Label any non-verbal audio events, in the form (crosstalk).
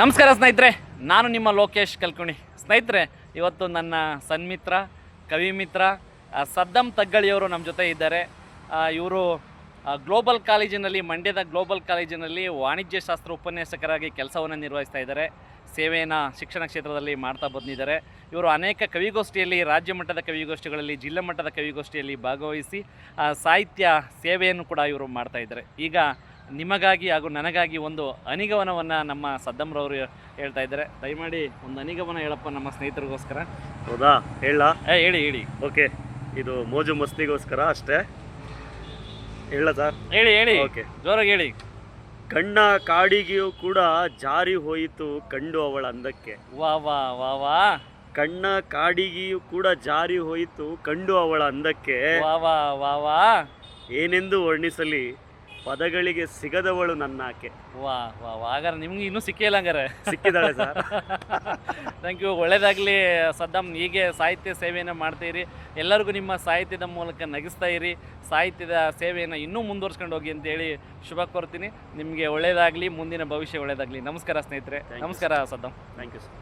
ನಮಸ್ಕಾರ ಸ್ನೇಹಿತರೆ, ನಾನು ನಿಮ್ಮ ಲೋಕೇಶ್ ಕಲ್ಕುಣಿ. ಸ್ನೇಹಿತರೆ, ಇವತ್ತು ನನ್ನ ಸನ್ಮಿತ್ರ ಕವಿ ಮಿತ್ರ ಸದ್ದಂ ತಗ್ಗಳಿಯವರು ನಮ್ಮ ಜೊತೆ ಇದ್ದಾರೆ. ಇವರು ಗ್ಲೋಬಲ್ ಕಾಲೇಜಿನಲ್ಲಿ ಮಂಡ್ಯದ ಗ್ಲೋಬಲ್ ಕಾಲೇಜಿನಲ್ಲಿ ವಾಣಿಜ್ಯ ಶಾಸ್ತ್ರ ಉಪನ್ಯಾಸಕರಾಗಿ ಕೆಲಸವನ್ನು ನಿರ್ವಹಿಸ್ತಾ ಇದ್ದಾರೆ. ಸೇವೆಯನ್ನು ಶಿಕ್ಷಣ ಕ್ಷೇತ್ರದಲ್ಲಿ ಮಾಡ್ತಾ ಬಂದಿದ್ದಾರೆ. ಇವರು ಅನೇಕ ಕವಿಗೋಷ್ಠಿಯಲ್ಲಿ, ರಾಜ್ಯ ಮಟ್ಟದ ಕವಿಗೋಷ್ಠಿಗಳಲ್ಲಿ, ಜಿಲ್ಲಾ ಮಟ್ಟದ ಕವಿಗೋಷ್ಠಿಯಲ್ಲಿ ಭಾಗವಹಿಸಿ ಸಾಹಿತ್ಯ ಸೇವೆಯನ್ನು ಕೂಡ ಇವರು ಮಾಡ್ತಾ ಇದ್ದಾರೆ. ಈಗ ನಿಮಗಾಗಿ ಹಾಗೂ ನನಗಾಗಿ ಒಂದು ಅನಿಗಮನವನ್ನು ನಮ್ಮ ಸದ್ದಮ್ರವರು ಹೇಳ್ತಾ ಇದ್ದಾರೆ. ದಯಮಾಡಿ ಒಂದು ಅನಿಗಮನ ಹೇಳಪ್ಪ ನಮ್ಮ ಸ್ನೇಹಿತರಿಗೋಸ್ಕರ. ಹೌದಾ? ಹೇಳ ಏ ಹೇಳಿ ಹೇಳಿ. ಓಕೆ. ಇದು ಮೋಜು ಮಸ್ತಿಗೋಸ್ಕರ ಅಷ್ಟೇ. ಹೇಳ ಸರ್? ಹೇಳಿ ಹೇಳಿ. ಓಕೆ. ಜೋರಾಗಿ ಹೇಳಿ. ಕಣ್ಣ ಕಾಡಿಗೆಯೂ ಕೂಡ ಜಾರಿ ಹೋಯಿತು ಕಂಡು ಅವಳ ಅಂದಕ್ಕೆ. ವಾ ವಾ ವಾ ವಾ. ಕಣ್ಣ ಕಾಡಿಗೆಯೂ ಕೂಡ ಜಾರಿ ಹೋಯಿತು ಕಂಡು ಅವಳ ಅಂದಕ್ಕೆ. ವಾ ವಾ ವಾ ವಾ. ಏನೆಂದು ವರ್ಣಿಸಲಿ? ಪದಗಳಿಗೆ ಸಿಗದವಳು ನನ್ನಾಕೆ. ವಾ ವಾ ವಾ. ಹಾಗಾದ್ರೆ ನಿಮ್ಗೆ ಇನ್ನೂ ಸಿಕ್ಕಿಲ್ಲ ಹಂಗಾರೆ. ಸಿಕ್ಕಿದಾಳೆ ಸರ್. (laughs) ಥ್ಯಾಂಕ್ ಯು ಒಳ್ಳೇದಾಗಲಿ ಸದ್ದಮ್ ಹೀಗೆ ಸಾಹಿತ್ಯ ಸೇವೆಯನ್ನು ಮಾಡ್ತೀರಿ ಎಲ್ಲರಿಗೂ ನಿಮ್ಮ ಸಾಹಿತ್ಯದ ಮೂಲಕ ನಗಿಸ್ತಾ ಇರಿ. ಸಾಹಿತ್ಯದ ಸೇವೆಯನ್ನು ಇನ್ನೂ ಮುಂದುವರ್ಸ್ಕೊಂಡು ಹೋಗಿ ಅಂತೇಳಿ ಶುಭ ಕೋರ್ತೀನಿ. ನಿಮಗೆ ಒಳ್ಳೇದಾಗಲಿ ಮುಂದಿನ ಭವಿಷ್ಯ ಒಳ್ಳೇದಾಗಲಿ. ನಮಸ್ಕಾರ ಸ್ನೇಹಿತರೆ. ನಮಸ್ಕಾರ ಸದ್ದಮ್ ಥ್ಯಾಂಕ್ ಯು ಸರ್